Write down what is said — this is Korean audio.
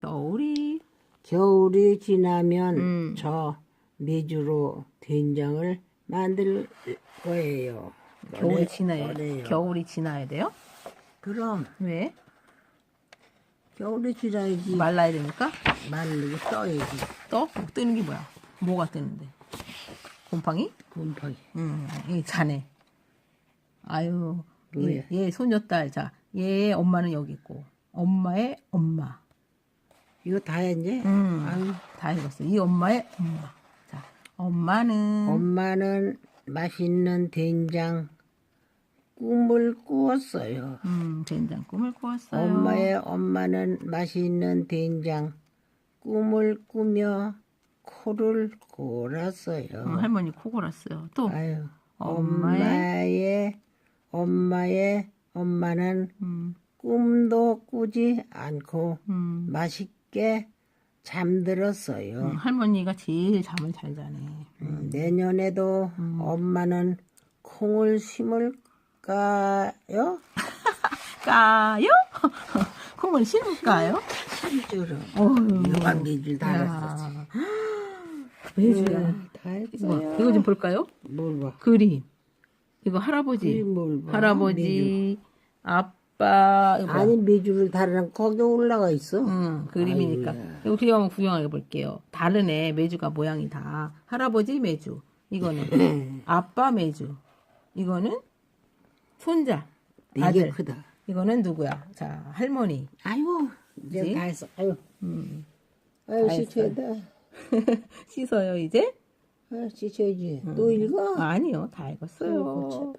겨울이 겨울이 지나면 음. 저 메주로 된장을 만들 거예요. 겨울이 지나야 그래요. 겨울이 지나야 돼요? 그럼 왜? 겨울이 지나야지 말라야 되니까? 말리고 써야지 떠? 뜨는 게 뭐야? 뭐가 뜨는데? 곰팡이? 곰팡이. 음, 이 자네. 아유? 얘, 얘 소녀딸. 자, 얘 엄마는 여기 있고, 엄마의 엄마. 이거 다 했니? 음, 아유, 다 읽었어. 이 엄마의 엄마. 자, 엄마는 엄마는 맛있는 된장 꿈을 꾸었어요. 음, 된장 꿈을 꾸었어요. 엄마의 엄마는 맛있는 된장 꿈을 꾸며 코를 골았어요. 음, 할머니 코 골았어요. 또 아유, 엄마의- 엄마의 엄마의 엄마는 음, 꿈도 꾸지 않고 음, 맛있 게 잠들었어요. 음, 할머니가 제일 잠을 잘 자네. 음, 내년에도 엄마는 콩을 심을까요? 까요? 콩을 심을까요? 어휴. 누가 매줄 달았었지. 야. 매주야. 음, 다 뭐, 했어요. 이거 좀 볼까요? 뭘 봐? 그림. 이거 할아버지. 그림 뭘 봐? 할아버지, 아빠. 뭐야? 아니 매주를 달아는 거기 올라가 있어. 응, 그림이니까. 아이고야. 어떻게 한번 구경해 볼게요. 다르네. 매주가 모양이 다. 할아버지 매주. 이거는 네. 아빠 매주. 이거는 손자. 이게 아들. 크다. 이거는 누구야? 자, 할머니. 아이고 이제? 다 했어. 아유, 음. 아유 다 씻어야 돼. 씻어요, 이제? 아, 씻어야지. 또 읽어? 아니요, 다 읽었어요. 참.